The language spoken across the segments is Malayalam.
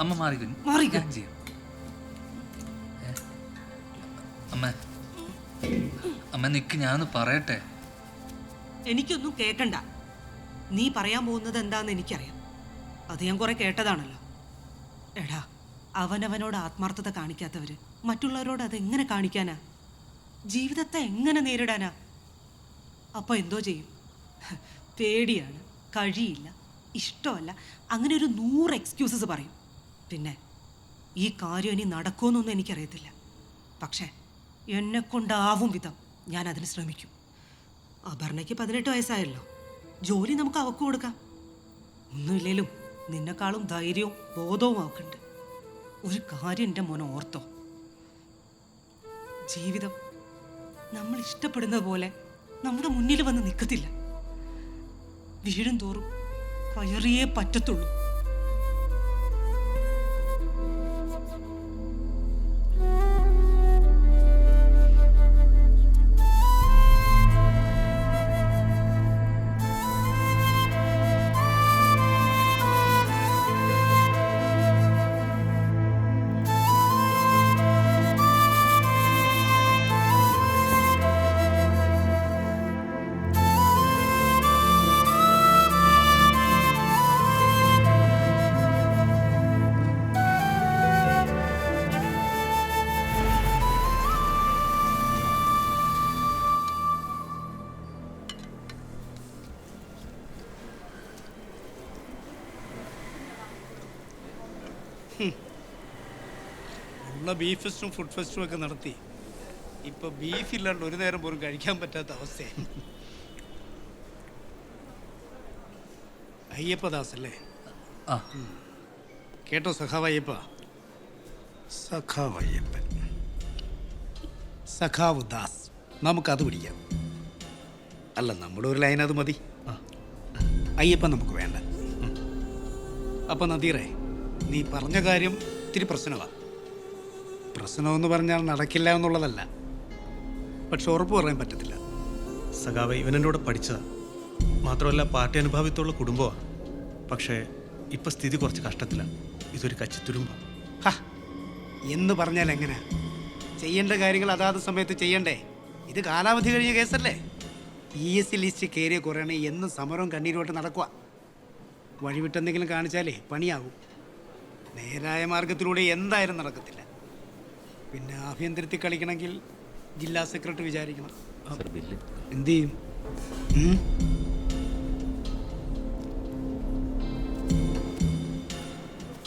അമ്മ മാറി മാറി ചെയ്യും അമ്മ അമ്മ നിക്ക് ഞാനൊന്ന് പറയട്ടെ? എനിക്കൊന്നും കേക്കണ്ട. നീ പറയാൻ പോകുന്നത് എന്താന്ന് എനിക്കറിയാം. അത് ഞാൻ കുറെ കേട്ടതാണല്ലോ. എടാ അവനവനോട് ആത്മാർത്ഥത കാണിക്കാത്തവര് മറ്റുള്ളവരോട് അത് എങ്ങനെ കാണിക്കാനാ? ജീവിതത്തെ എങ്ങനെ നേരിടാനാ? അപ്പൊ എന്തോ ചെയ്യും. പേടിയാണ് കഴിയില്ല ഇഷ്ടമല്ല അങ്ങനെ ഒരു നൂറ് എക്സ്ക്യൂസസ് പറയും. പിന്നെ ഈ കാര്യം ഇനി നടക്കുമെന്നൊന്നും എനിക്കറിയത്തില്ല. പക്ഷേ എന്നെ കൊണ്ടാവും വിധം ഞാൻ അതിന് ശ്രമിക്കും. അപർണയ്ക്ക് പതിനെട്ട് വയസ്സായല്ലോ. ജോലി നമുക്ക് അവക്ക് കൊടുക്കാം. ഒന്നുമില്ലേലും നിന്നെക്കാളും ധൈര്യവും ബോധവും അവക്കുണ്ട്. ഒരു കാര്യം എന്റെ മോനെ ഓർത്തോ. ജീവിതം നമ്മൾ ഇഷ്ടപ്പെടുന്നത് പോലെ നമ്മുടെ മുന്നിൽ വന്ന് നിൽക്കത്തില്ല. വീഴും തോറും കയറിയേ പറ്റത്തുള്ളൂ. ഉള്ള ബീഫ് ഫെസ്റ്റും ഫുഡ് ഫെസ്റ്റും ഒക്കെ നടത്തി. ഇപ്പൊ ബീഫ് ഇല്ലാണ്ട് ഒരു നേരം പോലും കഴിക്കാൻ പറ്റാത്ത അവസ്ഥയാണ്. അയ്യപ്പദാസ് അല്ലേ ആ കേട്ടോ സഖാവ് അയ്യപ്പ സഖാവ് അയ്യപ്പൻ സഖാവ് ദാസ്. നമുക്കത് പിടിക്കാം. അല്ല നമ്മുടെ ഒരു ലൈൻ അത് മതി. അയ്യപ്പ നമുക്ക് വേണ്ട. അപ്പൊ നദീറേ നീ പറഞ്ഞ കാര്യം ഇത്തിരി പ്രശ്നമാണ് പ്രശ്നമെന്ന് പറഞ്ഞാൽ നടക്കില്ല എന്നുള്ളതല്ല. പക്ഷെ ഉറപ്പ് പറയാൻ പറ്റത്തില്ല. സഖാവ് ഇവൻ എന്റെ കൂടെ പഠിച്ചതാ. മാത്രമല്ല പാർട്ടി അനുഭാവിത്തുള്ള കുടുംബമാണ് പക്ഷേ ഇപ്പം സ്ഥിതി കുറച്ച് കഷ്ടത്തിലാണ് ഇതൊരു കച്ചിത്തുരുമ്പ. ഹ, എന്ന് പറഞ്ഞാൽ എങ്ങനെ? ചെയ്യേണ്ട കാര്യങ്ങൾ അതാത് സമയത്ത് ചെയ്യണ്ടേ? ഇത് കാലാവധി കഴിഞ്ഞ കേസല്ലേ? ഇ എസ് സി ലിസ്റ്റ് കയറിയ കുറയണേ എന്നും സമരവും കണ്ണീരുമായിട്ട് നടക്കുക വഴിവിട്ടെന്തെങ്കിലും കാണിച്ചാലേ പണിയാകും നേരായ മാർഗത്തിലൂടെ എന്തായാലും നടക്കത്തില്ല. പിന്നെ ആഭ്യന്തരത്തിൽ കളിക്കണമെങ്കിൽ ജില്ലാ സെക്രട്ടറി വിചാരിക്കണം. എന്ത് ചെയ്യും? ഉം?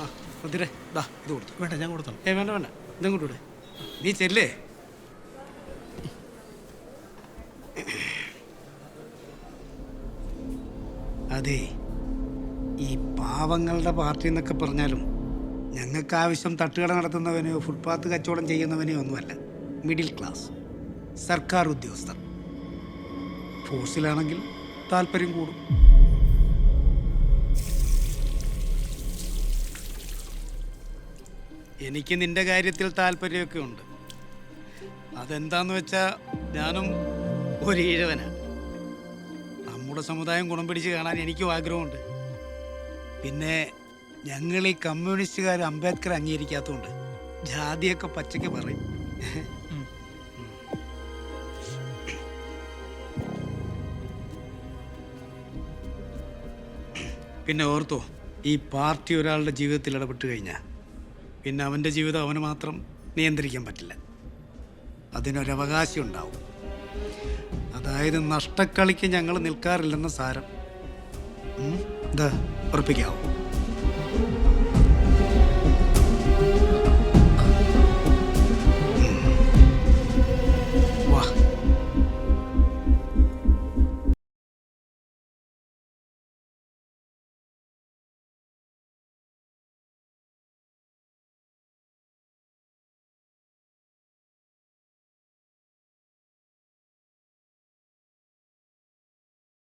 ആ മതിരെ ദാ ഇത് കൊടുത്തു. വേണ്ട ഞാൻ കൊടുത്തോളാം. ഏ വേണ്ട വേണ്ട. ഇതങ്ങോട്ട് വിട്. നീ ചെല്ലേ? അതെ ഈ പാവങ്ങളുടെ പാർട്ടി എന്നൊക്കെ പറഞ്ഞാലും ഞങ്ങൾക്ക് ആവശ്യം തട്ടുകട നടത്തുന്നവനെയോ ഫുട്പാത്ത് കച്ചവടം ചെയ്യുന്നവനെയോ ഒന്നുമല്ല. Middle class. സർക്കാർ ഉദ്യോഗസ്ഥർ. ഫോഴ്സിലാണെങ്കിൽ താല്പര്യം കൂടും. എനിക്ക് നിന്റെ കാര്യത്തിൽ താല്പര്യമൊക്കെ ഉണ്ട്. അതെന്താന്ന് വെച്ചാൽ ഞാനും ഒരു ഈഴവനാണ് നമ്മുടെ സമുദായം ഗുണം പിടിച്ച് കാണാൻ എനിക്കും ആഗ്രഹമുണ്ട്. പിന്നെ ഞങ്ങൾ ഈ കമ്മ്യൂണിസ്റ്റുകാർ അംബേദ്കർ അംഗീകരിക്കാത്തതുകൊണ്ട് ജാതിയൊക്കെ പച്ചയ്ക്ക് പറയും. പിന്നെ ഓർത്തോ ഈ പാർട്ടി ഒരാളുടെ ജീവിതത്തിൽ ഇടപെട്ട് കഴിഞ്ഞാൽ പിന്നെ അവന്റെ ജീവിതം അവന് മാത്രം നിയന്ത്രിക്കാൻ പറ്റില്ല. അതിനൊരവകാശം ഉണ്ടാവും. അതായത് നഷ്ടക്കളിക്ക് ഞങ്ങൾ നിൽക്കാറില്ലെന്ന സാരം. എന്താ? ഇതാ ഉറപ്പിക്കാവും? Thank you.